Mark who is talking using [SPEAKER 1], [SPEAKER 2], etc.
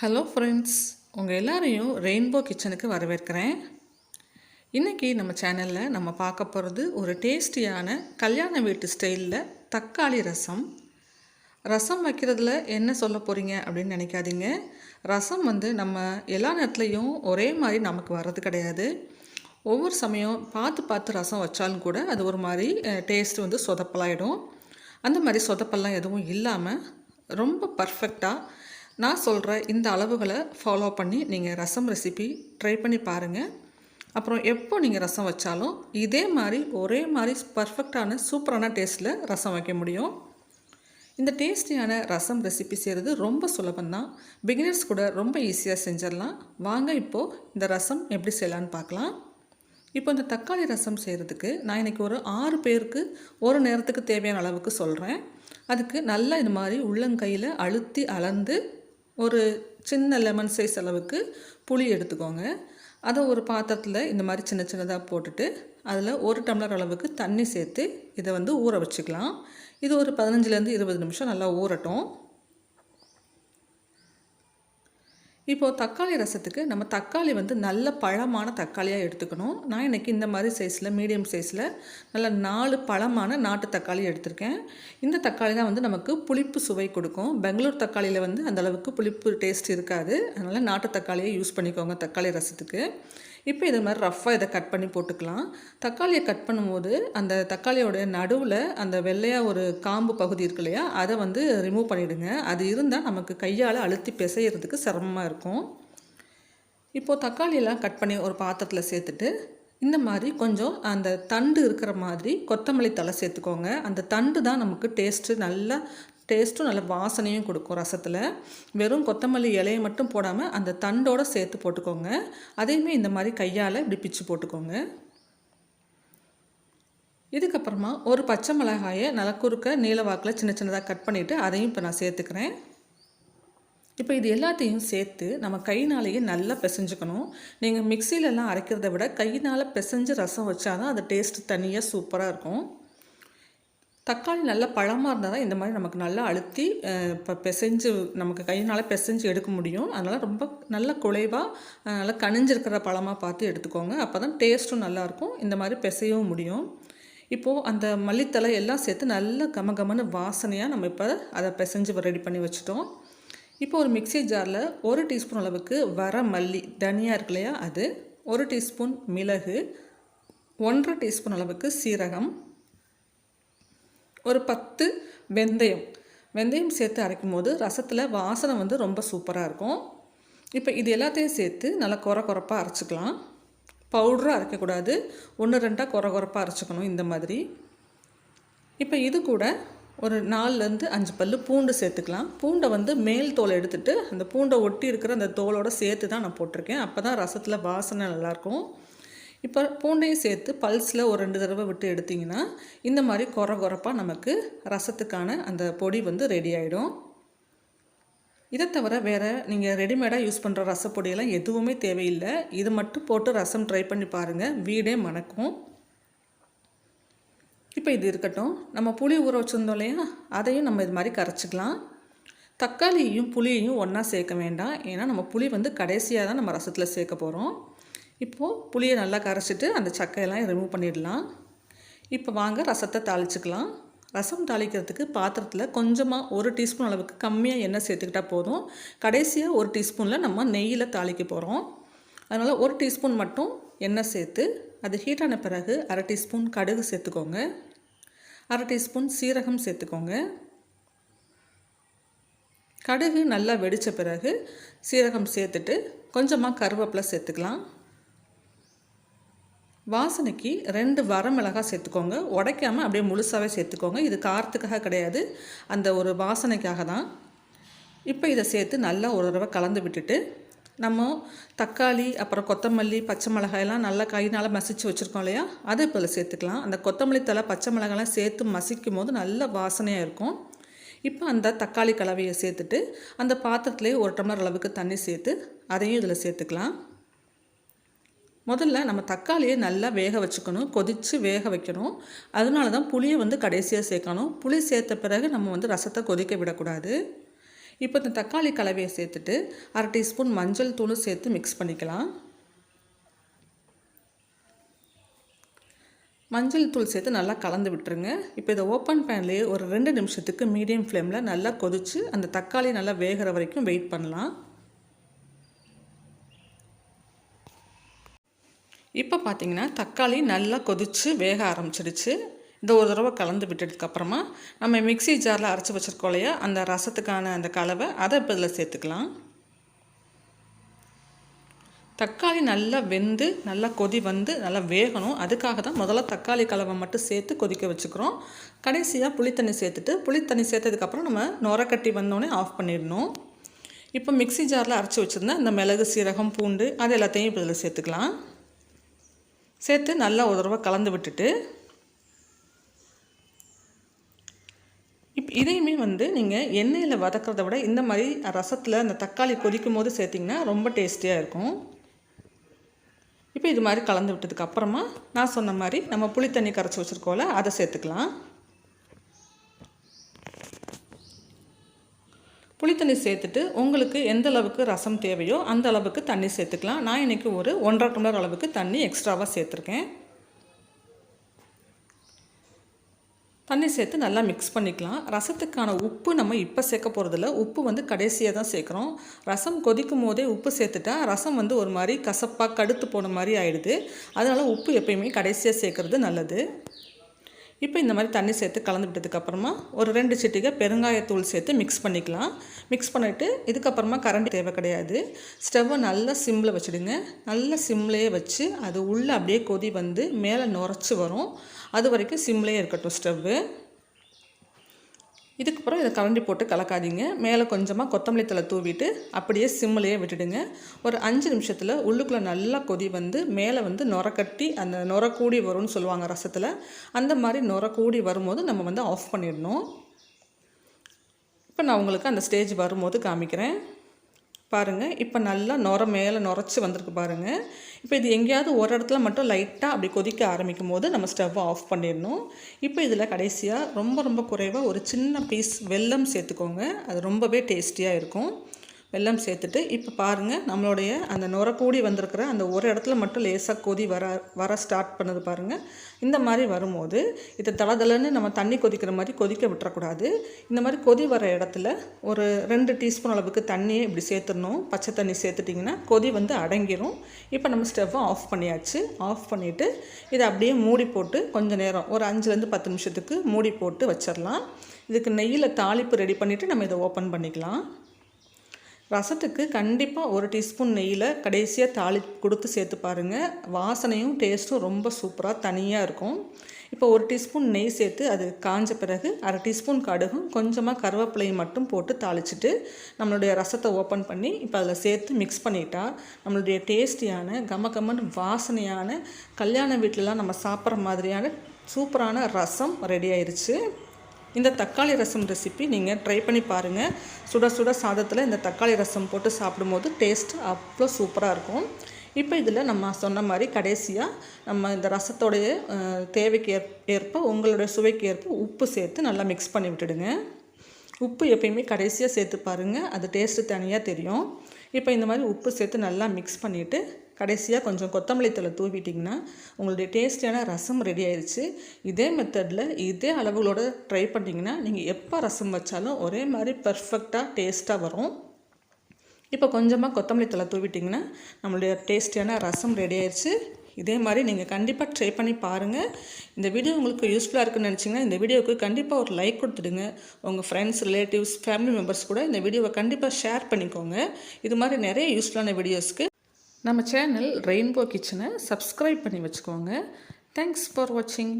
[SPEAKER 1] Hello friends உங்கள் எல்லாரையும் rainbow கிச்சனுக்கு வரவேற்கிறேன். இன்றைக்கி நம்ம சேனலில் நம்ம பார்க்க போகிறது ஒரு டேஸ்டியான கல்யாண வீட்டு ஸ்டைலில் தக்காளி ரசம். ரசம் வைக்கிறதுல என்ன சொல்ல போகிறீங்க அப்படின்னு நினைக்காதீங்க. ரசம் வந்து நம்ம எல்லா நேரத்துலையும் ஒரே மாதிரி நமக்கு வர்றது கிடையாது. ஒவ்வொரு சமயம் பார்த்து பார்த்து ரசம் வச்சாலும் கூட அது ஒரு மாதிரி டேஸ்ட் வந்து சொதப்பலாயிடும். அந்த மாதிரி சொதப்பெல்லாம் எதுவும் இல்லாமல் ரொம்ப பர்ஃபெக்டாக நான் சொல்கிற இந்த அளவுகளை ஃபாலோ பண்ணி நீங்கள் ரசம் ரெசிபி ட்ரை பண்ணி பாருங்கள் அப்புறம் எப்போ நீங்கள் ரசம் வச்சாலும் இதே மாதிரி ஒரே மாதிரி பர்ஃபெக்டான சூப்பரான டேஸ்ட்டில் ரசம் வைக்க முடியும். இந்த டேஸ்டியான ரசம் ரெசிபி செய்கிறது ரொம்ப சுலபந்தான் பிகினர்ஸ் கூட ரொம்ப ஈஸியாக செஞ்சிடலாம். வாங்க இப்போது இந்த ரசம் எப்படி செய்யலான்னு பார்க்கலாம். இப்போ இந்த தக்காளி ரசம் செய்கிறதுக்கு நான் இன்றைக்கி ஒரு ஆறு பேருக்கு ஒரு நேரத்துக்கு தேவையான அளவுக்கு சொல்கிறேன் அதுக்கு நல்லா இந்த மாதிரி உள்ளங்கையில் அழுத்தி அளந்து ஒரு சின்ன லெமன் சைஸ் அளவுக்கு புளி எடுத்துக்கோங்க. அதை ஒரு பாத்திரத்தில் இந்த மாதிரி சின்ன சின்னதாக போட்டுட்டு அதில் ஒரு டம்ளர் அளவுக்கு தண்ணி சேர்த்து இதை வந்து ஊற வச்சுக்கலாம். இது ஒரு பதினஞ்சுலேருந்து இருபது நிமிஷம் நல்லா ஊறட்டும். இப்போது தக்காளி ரசத்துக்கு நம்ம தக்காளி வந்து நல்ல பழமான தக்காளியாக எடுத்துக்கணும். நான் இன்றைக்கி இந்த மாதிரி சைஸில் மீடியம் சைஸில் நல்ல நாலு பழமான நாட்டு தக்காளி எடுத்திருக்கேன். இந்த தக்காளி தான் வந்து நமக்கு புளிப்பு சுவை கொடுக்கும். பெங்களூர் தக்காளியில் வந்து அந்தளவுக்கு புளிப்பு டேஸ்ட் இருக்காது. அதனால் நாட்டு தக்காளியை யூஸ் பண்ணிக்கோங்க தக்காளி ரசத்துக்கு. இப்போ இது மாதிரி ரஃப்பாக இதை கட் பண்ணி போட்டுக்கலாம். தக்காளியை கட் பண்ணும்போது அந்த தக்காளியோட நடுவில் அந்த வெள்ளையாக ஒரு காம்பு பகுதி இருக்கு இல்லையா அதை வந்து ரிமூவ் பண்ணிவிடுங்க அது இருந்தால் நமக்கு கையால் அழுத்தி பிசைகிறதுக்கு சிரமமாக இருக்கும். இப்போது தக்காளியெல்லாம் கட் பண்ணி ஒரு பாத்திரத்தில் சேர்த்துட்டு இந்த மாதிரி கொஞ்சம் அந்த தண்டு இருக்கிற மாதிரி கொத்தமல்லி தலை சேர்த்துக்கோங்க. அந்த தண்டு தான் நமக்கு டேஸ்ட்டு நல்லா டேஸ்ட்டும் நல்ல வாசனையும் கொடுக்கும் ரசத்தில். வெறும் கொத்தமல்லி இலையை மட்டும் போடாமல் அந்த தண்டோடு சேர்த்து போட்டுக்கோங்க. அதையுமே இந்த மாதிரி கையால் இப்படி பிச்சு போட்டுக்கோங்க. இதுக்கப்புறமா ஒரு பச்சை மிளகாயை நல்லா குறுக்க சின்ன சின்னதாக கட் பண்ணிவிட்டு அதையும் இப்போ நான் சேர்த்துக்கிறேன். இப்போ இது எல்லாத்தையும் சேர்த்து நம்ம கையினாலேயே நல்லா பிசைஞ்சுக்கணும். நீங்கள் மிக்சிலெலாம் அரைக்கிறத விட கையினால் பிசைஞ்சு ரசம் வச்சாதான் அது டேஸ்ட்டு தனியாக சூப்பராக இருக்கும். தக்காளி நல்லா பழமாக இருந்தால் தான் இந்த மாதிரி நமக்கு நல்லா அழுத்தி இப்போ பிசைஞ்சு நமக்கு கையினால் பிசைஞ்சு எடுக்க முடியும். அதனால் ரொம்ப நல்ல குலைவாக நல்லா கனிஞ்சிருக்கிற பழமாக பார்த்து எடுத்துக்கோங்க. அப்போ தான் டேஸ்ட்டும் நல்லாயிருக்கும் இந்த மாதிரி பிசையவும் முடியும். இப்போது அந்த மல்லித்தலை எல்லாம் சேர்த்து நல்ல கமகமன்னு வாசனையாக நம்ம இப்போ அதை பிசைஞ்சு ரெடி பண்ணி வச்சுட்டோம். இப்போ ஒரு மிக்சி ஜாரில் ஒரு டீஸ்பூன் அளவுக்கு வர மல்லி தனியாக இருக்கு இல்லையா அது ஒரு டீஸ்பூன் மிளகு ஒன்றரை டீஸ்பூன் அளவுக்கு சீரகம் ஒரு பத்து வெந்தயம். வெந்தயம் சேர்த்து அரைக்கும் போது ரசத்தில் வாசனை வந்து ரொம்ப சூப்பராக இருக்கும். இப்போ இது எல்லாத்தையும் சேர்த்து நல்லா குறை குறைப்பாக அரைச்சிக்கலாம். பவுடராக அரைக்கக்கூடாது. ஒன்று ரெண்டாக குறை குறைப்பாக அரைச்சிக்கணும் இந்த மாதிரி. இப்போ இது கூட ஒரு நாலுலேருந்து அஞ்சு பல் பூண்டு சேர்த்துக்கலாம். பூண்டை வந்து மேல் தோலை எடுத்துகிட்டு அந்த பூண்டை ஒட்டி இருக்கிற அந்த தோலோடு சேர்த்து தான் நான் போட்டிருக்கேன். அப்போ தான் ரசத்தில் வாசனை நல்லாயிருக்கும் இப்போ பூண்டையும் சேர்த்து பல்ஸில் ஒரு ரெண்டு தடவை விட்டு எடுத்திங்கன்னா இந்த மாதிரி குறை குறப்பாக நமக்கு ரசத்துக்கான அந்த பொடி வந்து ரெடி ஆகிடும் இதை தவிர வேறு நீங்கள் ரெடிமேடாக யூஸ் பண்ணுற ரசப்பொடியெல்லாம் எதுவுமே தேவையில்லை. இது மட்டும் போட்டு ரசம் ட்ரை பண்ணி பாருங்கள் வீடே மணக்கும். இப்போ இது இருக்கட்டும். நம்ம புளி ஊற வச்சுருந்தோம் இல்லையா? அதையும் நம்ம இது மாதிரி கரைச்சிக்கலாம். தக்காளியையும் புளியையும் ஒன்றா சேர்க்க வேண்டாம். ஏன்னா நம்ம புளி வந்து கடைசியாக தான் நம்ம ரசத்தில் சேர்க்க போகிறோம் இப்போது புளியை நல்லா கரைச்சிட்டு அந்த சக்கையெல்லாம் ரிமூவ் பண்ணிடலாம். இப்போ வாங்க ரசத்தை தாளிச்சுக்கலாம். ரசம் தாளிக்கிறதுக்கு பாத்திரத்தில் கொஞ்சமாக ஒரு டீஸ்பூன் அளவுக்கு கம்மியாக எண்ணெய் சேர்த்துக்கிட்டால் போதும். கடைசியாக ஒரு டீஸ்பூனில் நம்ம நெய்யில் தாளிக்க போகிறோம் அதனால் ஒரு டீஸ்பூன் மட்டும் எண்ணெய் சேர்த்து அது ஹீட்டான பிறகு அரை டீஸ்பூன் கடுகு சேர்த்துக்கோங்க. அரை டீஸ்பூன் சீரகம் சேர்த்துக்கோங்க. கடுகு நல்லா வெடித்த பிறகு சீரகம் சேர்த்துட்டு கொஞ்சமாக கருவேப்பிலை சேர்த்துக்கலாம். வாசனைக்கு ரெண்டு வரமிளகாய் சேர்த்துக்கோங்க. உடைக்காமல் அப்படியே முழுசாகவே சேர்த்துக்கோங்க. இது காரத்துக்காக கிடையாது. அந்த ஒரு வாசனைக்காக தான். இப்போ இதை சேர்த்து நல்லா ஒரு தடவை கலந்து விட்டுட்டு நம்ம தக்காளி அப்புறம் கொத்தமல்லி பச்சை மிளகாயெல்லாம் நல்லா கையினால் மசித்து வச்சுருக்கோம் இல்லையா? அதை இப்போ இதில் சேர்த்துக்கலாம். அந்த கொத்தமல்லி தலை பச்சை மிளகாயெல்லாம் சேர்த்து மசிக்கும் போது நல்ல வாசனையாக இருக்கும். இப்போ அந்த தக்காளி கலவையை சேர்த்துட்டு அந்த பாத்திரத்துலேயே ஒரு டம்ளர் அளவுக்கு தண்ணி சேர்த்து அதையும் இதில் சேர்த்துக்கலாம். முதல்ல நம்ம தக்காளியை நல்லா வேக வச்சுக்கணும் கொதித்து வேக வைக்கணும். அதனால தான் புளியை வந்து கடைசியாக சேர்க்கணும். புளி சேர்த்த பிறகு நம்ம வந்து ரசத்தை கொதிக்க விடக்கூடாது. இப்போ இந்த தக்காளி கலவையை சேர்த்துட்டு அரை டீஸ்பூன் மஞ்சள் தூளும் சேர்த்து மிக்ஸ் பண்ணிக்கலாம். மஞ்சள் தூள் சேர்த்து நல்லா கலந்து விட்டுருங்க. இப்போ இதை ஓப்பன் பேன்லேயே ஒரு ரெண்டு நிமிஷத்துக்கு மீடியம் ஃப்ளேமில் நல்லா கொதித்து அந்த தக்காளி நல்லா வேகிற வரைக்கும் வெயிட் பண்ணலாம். இப்போ பார்த்தீங்கன்னா தக்காளி நல்லா கொதித்து வேக ஆரம்பிச்சிடுச்சு. இந்த ஒரு தடவை கலந்து விட்டதுக்கப்புறமா நம்ம மிக்சி ஜாரில் அரைச்சி வச்சுருக்கோம் இல்லையா அந்த ரசத்துக்கான அந்த கலவை அதை இப்போ இதில் சேர்த்துக்கலாம். தக்காளி நல்லா வெந்து நல்லா கொதி வந்து நல்லா வேகணும். அதுக்காக தான் முதல்ல தக்காளி கலவை மட்டும் சேர்த்து கொதிக்க வச்சுக்கிறோம். கடைசியாக புளித்தண்ணி சேர்த்துட்டு புளித்தண்ணி சேர்த்ததுக்கப்புறம் நம்ம நுரக்கட்டி வந்தோடனே ஆஃப் பண்ணிடணும். இப்போ மிக்சி ஜாரில் அரைச்சி வச்சுருந்தேன் இந்த மிளகு சீரகம் பூண்டு அது எல்லாத்தையும் இப்போ இதில் சேர்த்துக்கலாம். சேர்த்து நல்லா ஒரு தடவை கலந்து விட்டுட்டு இப் இதையுமே வந்து நீங்கள் எண்ணெயில் வதக்கிறத விட இந்த மாதிரி ரசத்தில் அந்த தக்காளி கொதிக்கும் போது சேர்த்திங்கன்னா ரொம்ப டேஸ்டியாக இருக்கும். இப்போ இது மாதிரி கலந்து விட்டதுக்கு அப்புறமா நான் சொன்ன மாதிரி நம்ம புளி தண்ணி கரைச்சி வச்சுருக்கோம்ல அதை சேர்த்துக்கலாம். புளித்தண்ணி சேர்த்துட்டு உங்களுக்கு எந்த அளவுக்கு ரசம் தேவையோ அந்த அளவுக்கு தண்ணி சேர்த்துக்கலாம். நான் இன்றைக்கி ஒரு ஒன்றரை டம்ளர் அளவுக்கு தண்ணி எக்ஸ்ட்ராவாக சேர்த்துருக்கேன். தண்ணி சேர்த்து நல்லா மிக்ஸ் பண்ணிக்கலாம். ரசத்துக்கான உப்பு நம்ம இப்போ சேர்க்க போகிறதில்ல உப்பு வந்து கடைசியாக தான் சேர்க்குறோம். ரசம் கொதிக்கும் போதே உப்பு சேர்த்துட்டா ரசம் வந்து ஒரு மாதிரி கசப்பாக கடுத்து போன மாதிரி ஆயிடுது. அதனால் உப்பு எப்பயுமே கடைசியாக சேர்க்குறது நல்லது. இப்போ இந்த மாதிரி தண்ணி சேர்த்து கலந்து விட்டதுக்கப்புறமா ஒரு ரெண்டு சிட்டிகை பெருங்காயத்தூள் சேர்த்து மிக்ஸ் பண்ணிக்கலாம். மிக்ஸ் பண்ணிவிட்டு இதுக்கப்புறமா கரண்ட் தேவை கிடையாது. ஸ்டவ்வை நல்லா சிம்மில் வச்சுடுங்க. நல்லா சிம்லேயே வச்சு அது உள்ளே அப்படியே கொதி வந்து மேலே நுரைச்சி வரும். அது வரைக்கும் சிம்லேயே இருக்கட்டும் ஸ்டவ்வு இதுக்கப்புறம் இதை கலண்டி போட்டு கலக்காதீங்க. மேலே கொஞ்சமாக கொத்தமல்லி தலை தூவிட்டு அப்படியே சிம்மிலேயே விட்டுடுங்க. ஒரு அஞ்சு நிமிஷத்தில் உள்ளுக்குள்ளே நல்லா கொதி வந்து மேலே வந்து நுரக்கட்டி அந்த நுர கூடி வரும்னு சொல்லுவாங்க ரசத்தில். அந்த மாதிரி நுர கூடி வரும்போது நம்ம வந்து ஆஃப் பண்ணிடணும். இப்போ நான் உங்களுக்கு அந்த ஸ்டேஜ் வரும்போது காமிக்கிறேன். பாருங்கள் இப்போ நல்லா நுர மேலே நுரைச்சி வந்திருக்கு பாருங்கள் இப்போ இது எங்கேயாவது ஒரு இடத்துல மட்டும் லைட்டாக அப்படி கொதிக்க ஆரம்பிக்கும் போது நம்ம ஸ்டவ்வை ஆஃப் பண்ணிடணும். இப்போ இதில் கடைசியாக ரொம்ப ரொம்ப குறைவாக ஒரு சின்ன பீஸ் வெல்லம் சேர்த்துக்கோங்க. அது ரொம்பவே டேஸ்டியாக இருக்கும். வெல்லம் சேர்த்துட்டு இப்போ பாருங்கள் நம்மளுடைய அந்த நுர கூடி வந்திருக்கிற அந்த ஒரு இடத்துல மட்டும் லேசாக கொதி வர வர ஸ்டார்ட் பண்ணது பாருங்கள் இந்த மாதிரி வரும்போது இதை தளதளன்னு நம்ம தண்ணி கொதிக்கிற மாதிரி கொதிக்க விட்டுறக்கூடாது. இந்த மாதிரி கொதி வர இடத்துல ஒரு ரெண்டு டீஸ்பூன் அளவுக்கு தண்ணியை இப்படி சேர்த்துடணும். பச்சை தண்ணி சேர்த்துட்டிங்கன்னா கொதி வந்து அடங்கிடும் இப்போ நம்ம ஸ்டவ்வை ஆஃப் பண்ணியாச்சு. ஆஃப் பண்ணிவிட்டு இதை அப்படியே மூடி போட்டு கொஞ்சம் நேரம் ஒரு அஞ்சுலேருந்து பத்து நிமிஷத்துக்கு மூடி போட்டு வச்சிடலாம். இதுக்கு நெய்யில் தாளிப்பு ரெடி பண்ணிவிட்டு நம்ம இதை ஓப்பன் பண்ணிக்கலாம். ரசத்துக்கு கண்டிப்பாக ஒரு டீஸ்பூன் நெய்யில் கடைசியாக தாளி கொடுத்து சேர்த்து பாருங்கள் வாசனையும் டேஸ்ட்டும் ரொம்ப சூப்பராக தனியாக இருக்கும். இப்போ ஒரு டீஸ்பூன் நெய் சேர்த்து அது காஞ்ச பிறகு அரை டீஸ்பூன் கடுகும் கொஞ்சமாக கருவேப்பிலையும் மட்டும் போட்டு தாளிச்சிட்டு நம்மளுடைய ரசத்தை ஓப்பன் பண்ணி இப்போ அதில் சேர்த்து மிக்ஸ் பண்ணிட்டா நம்மளுடைய டேஸ்டியான கம கமன்னு வாசனையான கல்யாண வீட்டிலலாம் நம்ம சாப்பிட்ற மாதிரியான சூப்பரான ரசம் ரெடி ஆயிடுச்சு இந்த தக்காளி ரசம் ரெசிபி நீங்கள் ட்ரை பண்ணி பாருங்கள் சுட சுட சாதத்தில் இந்த தக்காளி ரசம் போட்டு சாப்பிடும்போது டேஸ்ட் அவ்வளோ சூப்பராக இருக்கும். இப்போ இதில் நம்ம சொன்ன மாதிரி கடைசியாக நம்ம இந்த ரசத்தோடைய தேவைக்கு ஏற்ப உங்களுடைய சுவைக்கு ஏற்ப உப்பு சேர்த்து நல்லா மிக்ஸ் பண்ணி விட்டுடுங்க. உப்பு எப்பயுமே கடைசியாக சேர்த்து பாருங்கள் அது டேஸ்ட்டு தனியாக தெரியும். இப்போ இந்த மாதிரி உப்பு சேர்த்து நல்லா மிக்ஸ் பண்ணிவிட்டு கடைசியாக கொஞ்சம் கொத்தமல்லி தலை தூவிட்டிங்கன்னா உங்களுடைய டேஸ்டியான ரசம் ரெடி ஆயிடுச்சு இதே மெத்தடில் இதே அளவுகளோட ட்ரை பண்ணிங்கன்னா நீங்கள் எப்போ ரசம் வச்சாலும் ஒரே மாதிரி பர்ஃபெக்டாக டேஸ்ட்டாக வரும். இப்போ கொஞ்சமாக கொத்தமல்லி தலை தூவிட்டிங்கன்னா நம்மளுடைய டேஸ்டியான ரசம் ரெடி ஆயிடுச்சு இதே மாதிரி நீங்கள் கண்டிப்பாக ட்ரை பண்ணி பாருங்கள் இந்த வீடியோ உங்களுக்கு யூஸ்ஃபுல்லாக இருக்குன்னு நினச்சிங்கன்னா இந்த வீடியோவுக்கு கண்டிப்பாக ஒரு லைக் கொடுத்துடுங்க. உங்கள் ஃப்ரெண்ட்ஸ் ரிலேட்டிவ்ஸ் ஃபேமிலி மெம்பர்ஸ் கூட இந்த வீடியோவை கண்டிப்பாக ஷேர் பண்ணிக்கோங்க. இது மாதிரி நிறைய யூஸ்ஃபுல்லான வீடியோஸ்க்கு நம்ம சேனல் ரெயின்போ கிச்சனை சப்ஸ்கிரைப் பண்ணி வச்சுக்கோங்க. தேங்க்ஸ் ஃபார் வாட்சிங்